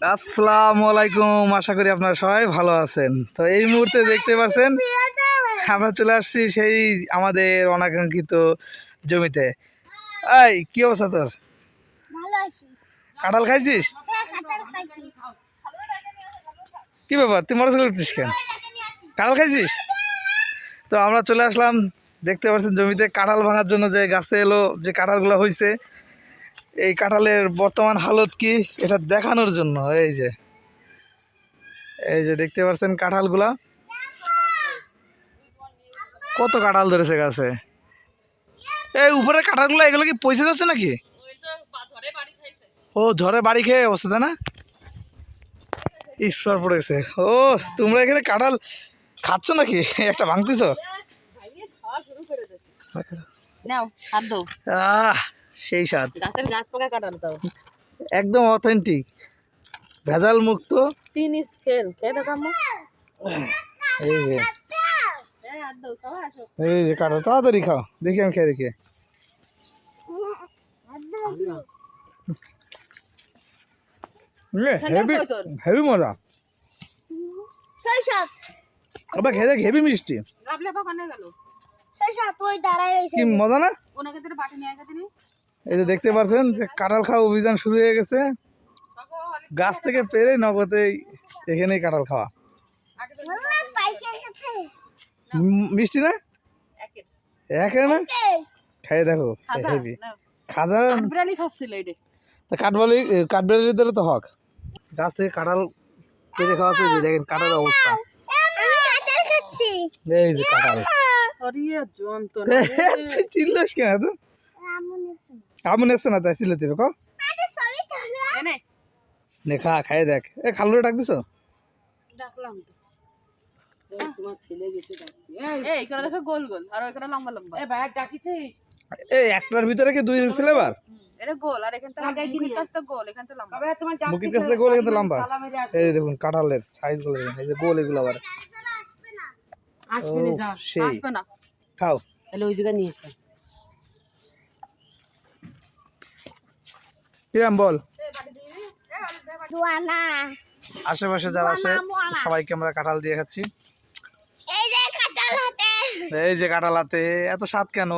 আসসালামু আলাইকুম আশা করি আপনারা সবাই ভালো আছেন। তো এই মুহূর্তে দেখতে পাচ্ছেন আমরা চলে আসছি সেই আমাদের অনাকাঙ্ক্ষিত জমিতে। এই কি অবস্থা তোর? কাঁঠাল খাইছিস? হ্যাঁ কি ব্যাপার তুই মরসল করছিস কেন? কাঁঠাল খাইছিস? তো আমরা চলে আসলাম দেখতে পাচ্ছেন জমিতে কাঁঠাল ভাঙার জন্য যে গাছে এলো যে কাঁঠালগুলো হয়েছে এই কাঁঠালের বর্তমান হালত কি? এটা দেখানোর জন্য এই যে। এই যে দেখতে পাচ্ছেন কাঁঠালগুলা। কত কাঁঠাল ধরেছে গাছে? এই উপরে কাঁঠালগুলো এগুলো কি পয়সা যাচ্ছে নাকি? ও ঝড়ে বাড়ি খেয়ে অবস্থা তাই না? ইস্পার পড়েছে। ও তোমরা এখানে কাঁঠাল খাচ্ছ নাকি? একটা ভাঙতেছ? নাও আহ! সেই স্বাদ। গাছের গাছ পাকা কাটানো দাও একদম অথেন্টিক। ভেজাল মুক্ত। ফেল এই যে। এই যে তাড়াতাড়ি খাও। দেখি আমি খেয়ে দেখি। হেভি হেভি মজা। শৈশব আবার খেয়ে দেখ হেভি মিষ্টি। কি মজা না? ওনাকে বাটি নিয়ে গেছে নি। এই যে দেখতে পাচ্ছেন যে কাঁঠাল খাওয়া অভিযান শুরু হয়ে গেছে। গাছ থেকে পেরে নগদেই এখানেই কাঁঠাল খাওয়া। মিষ্টি না? একে না? খাই দেখো হেভি। খাজা? তা কাঠবালি তো হক। গাছ থেকে কাঁঠাল পেরে খাওয়া আছে দেখেন অবস্থা আমি কাঁঠাল খাচ্ছি এই যে কাঁঠাল। চিল্লাস কেন তো এসছে না তাই নে খা খাই দেখ। এ খালুরে ডাক দিছো? ডাকলাম তো। তোমার ছেলে গেছে এই। এখানে দেখো গোল গোল আর ওখানে লম্বা লম্বা। এ ভাই ডাকিছিস? এই একটার ভিতরে কি দুই ফ্লেভার? এটা গোল আর এখানটা মুখের কাছটা লম্বা। কাছে গোল কিন্তু লম্বা। এই দেখুন কাঁঠালের সাইজগুলো এই যে গোল এগুলো আবার। আসবে ও, সেই। আসবে না। খাও। তাহলে ওই জায়গায় নিয়েছে কিরাম বল? আশেপাশে যারা আছে সবাইকে আমরা কাঁঠাল দিয়ে খাচ্ছি। এই যে কাঁঠাল এই যে কাঁঠাল হাতে এত স্বাদ কেন?